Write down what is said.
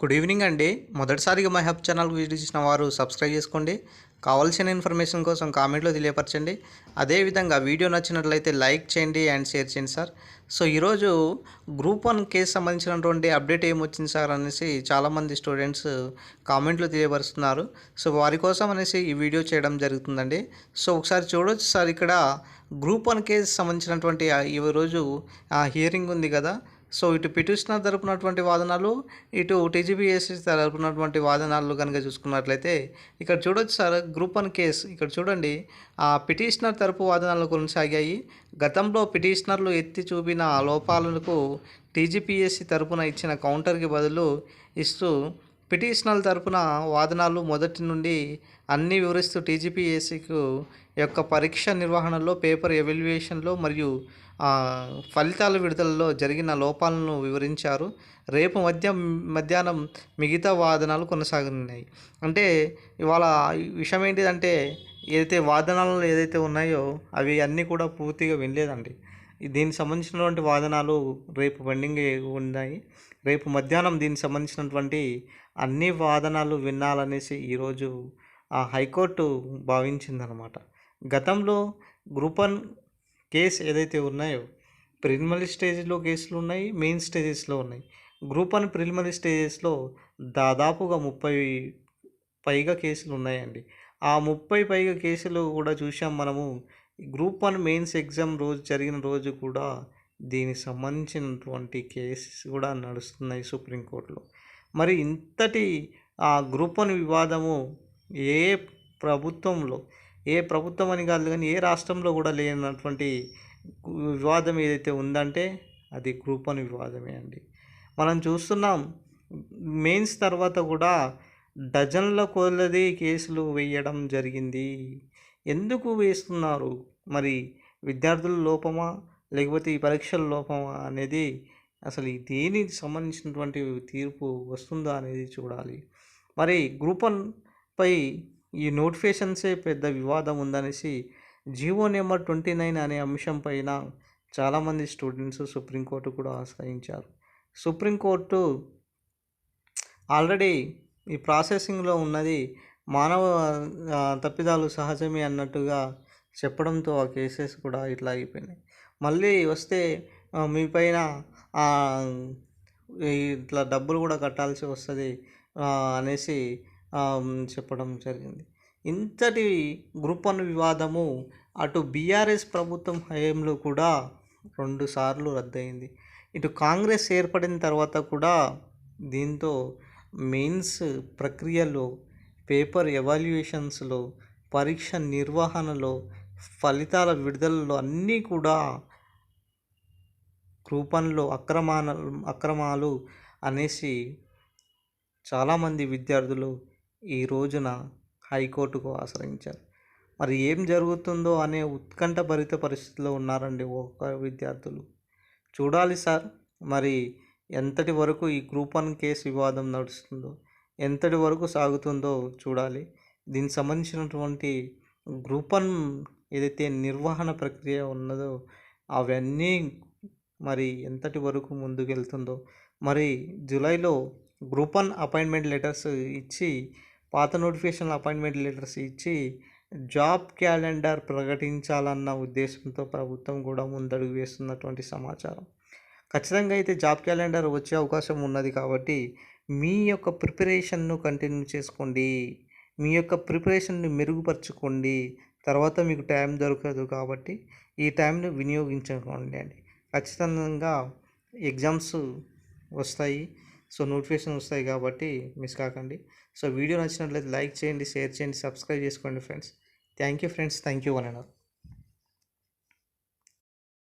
Good evening అండి. మొదటిసారిగా my hub channel visit చేసిన వారు సబ్స్క్రైబ్ చేసుకోండి. కావాల్సిన ఇన్ఫర్మేషన్ కోసం కామెంట్లో తెలియపరచండి. అదేవిధంగా వీడియో నచ్చినట్లయితే లైక్ చేయండి అండ్ షేర్ చేయండి సార్. సో ఈరోజు గ్రూప్ వన్ కేసు సంబంధించినటువంటి అప్డేట్ ఏమొచ్చింది సార్ అనేసి చాలామంది స్టూడెంట్స్ కామెంట్లో తెలియపరుస్తున్నారు. సో వారి కోసం అనేసి ఈ వీడియో చేయడం జరుగుతుందండి. సో ఒకసారి చూడొచ్చు సార్. ఇక్కడ గ్రూప్ వన్ కేసు సంబంధించినటువంటి ఈరోజు హియరింగ్ ఉంది కదా. సో ఇటు పిటిషనర్ తరపునటువంటి వాదనలు ఇటు టీజీబీఎస్సీ తరపునటువంటి వాదనలు కనుక చూసుకున్నట్లయితే ఇక్కడ చూడొచ్చు సార్ గ్రూప్ వన్ కేసు ఇక్కడ చూడండి ఆ పిటిషనర్ తరపు వాదనలు కొనసాగాయి గతంలో పిటిషనర్లు ఎత్తి చూపిన లోపాలకు టీజీపీఎస్సీ తరపున ఇచ్చిన కౌంటర్కి బదులు ఇస్తూ పిటిషనర్ తరపున వాదనలు మొదటి నుండి అన్ని వివరిస్తూ టీజీపీఎస్సీకు యొక్క పరీక్ష నిర్వహణలో పేపర్ ఎవాల్యుయేషన్లో మరియు ఫలితాల విడుదలలో జరిగిన లోపాలను వివరించారు. రేపు మధ్య మధ్యాహ్నం మిగతా వాదనలు కొనసాగనున్నాయి. అంటే ఇవాళ విషయం ఏంటిదంటే ఏదైతే వాదనలు ఏదైతే ఉన్నాయో అవి అన్నీ కూడా పూర్తిగా వినలేదండి. దీనికి సంబంధించినటువంటి వాదనాలు రేపు పెండింగ్ ఉన్నాయి. రేపు మధ్యాహ్నం దీనికి సంబంధించినటువంటి అన్ని వాదనలు వినాలనేసి ఈరోజు ఆ హైకోర్టు భావించిందనమాట. గతంలో గ్రూప్ వన్ కేసు ఏదైతే ఉన్నాయో ప్రిలిమినరీ స్టేజ్లో కేసులు ఉన్నాయి మెయిన్ స్టేజెస్లో ఉన్నాయి. గ్రూప్ వన్ ప్రిలిమినరీ స్టేజెస్లో దాదాపుగా ముప్పై పైగా కేసులు ఉన్నాయండి. ఆ ముప్పై పైగా కేసులు కూడా చూసాం మనము. గ్రూప్ వన్ మెయిన్స్ ఎగ్జామ్ రోజు జరిగిన రోజు కూడా దీనికి సంబంధించినటువంటి కేసెస్ కూడా నడుస్తున్నాయి సుప్రీంకోర్టులో. మరి ఇంతటి ఆ గ్రూప్ వన్ వివాదము ఏ ప్రభుత్వంలో ఏ ప్రభుత్వం అని కాదు కానీ ఏ రాష్ట్రంలో కూడా లేనటువంటి వివాదం ఏదైతే ఉందంటే అది గ్రూప్ వన్ వివాదమే అండి. మనం చూస్తున్నాం మెయిన్స్ తర్వాత కూడా డజన్ల కొలది కేసులు వేయడం జరిగింది. ఎందుకు వేస్తున్నారు? మరి విద్యార్థుల లోపమా? లేకపోతే ఈ పరీక్షల లోపం అనేది అసలు దేనికి సంబంధించినటువంటి తీర్పు వస్తుందా అనేది చూడాలి. మరి గ్రూప్ వన్ పై ఈ నోటిఫికేషన్సే పెద్ద వివాదం ఉందనేసి జీవో నెంబర్ ట్వంటీ నైన్ అనే అంశం పైన చాలామంది స్టూడెంట్స్ సుప్రీంకోర్టు కూడా ఆశ్రయించారు. సుప్రీంకోర్టు ఆల్రెడీ ఈ ప్రాసెసింగ్లో ఉన్నది మానవ తప్పిదాలు సహజమే అన్నట్టుగా చెప్పడంతో ఆ కేసెస్ కూడా ఇట్లా అయిపోయినాయి. మళ్ళీ వస్తే మీ పైన ఇట్లా డబ్బులు కూడా కట్టాల్సి వస్తుంది అనేసి చెప్పడం జరిగింది. ఇంతటి గ్రూప్ వన్ వివాదము అటు బీఆర్ఎస్ ప్రభుత్వం హయాంలో కూడా రెండు సార్లు రద్దయింది. ఇటు కాంగ్రెస్ ఏర్పడిన తర్వాత కూడా దీంతో మెయిన్స్ ప్రక్రియలో పేపర్ ఎవాల్యుయేషన్స్లో పరీక్ష నిర్వహణలో ఫలితాల విడుదలలో అన్నీ కూడా రూపంలో అక్రమాన అక్రమాలు అనేసి చాలామంది విద్యార్థులు ఈ రోజున హైకోర్టుకు ఆశ్రయించారు. మరి ఏం జరుగుతుందో అనే ఉత్కంఠభరిత పరిస్థితిలో ఉన్నారండి ఒక విద్యార్థులు. చూడాలి సార్ మరి ఎంతటి వరకు ఈ గ్రూప్ వన్ కేసు వివాదం నడుస్తుందో ఎంతటి వరకు సాగుతుందో చూడాలి. దీనికి సంబంధించినటువంటి గ్రూప్ వన్ ఏదైతే నిర్వహణ ప్రక్రియ ఉన్నదో అవన్నీ మరి ఎంతటి వరకు ముందుకెళ్తుందో మరి జూలైలో గ్రూప్ వన్ అపాయింట్మెంట్ లెటర్స్ ఇచ్చి పాత నోటిఫికేషన్ అపాయింట్మెంట్ లెటర్స్ ఇచ్చి జాబ్ క్యాలెండర్ ప్రకటించాలన్న ఉద్దేశంతో ప్రభుత్వం కూడా ముందడుగు వేస్తున్నటువంటి సమాచారం. ఖచ్చితంగా అయితే జాబ్ క్యాలెండర్ వచ్చే అవకాశం ఉన్నది కాబట్టి మీ యొక్క ప్రిపరేషన్ను కంటిన్యూ చేసుకోండి. మీ యొక్క ప్రిపరేషన్ని మెరుగుపరచుకోండి. తర్వాత మీకు టైం దొరకదు కాబట్టి ఈ టైంని వినియోగించుకోండి అండి. ఖచ్చితంగా ఎగ్జామ్స్ వస్తాయి. సో నోటిఫికేషన్ వస్తాయి కాబట్టి మిస్ కాకండి. సో వీడియో నచ్చినట్లయితే లైక్ చేయండి షేర్ చేయండి సబ్స్క్రైబ్ చేసుకోండి friends thank you friends thank you one and all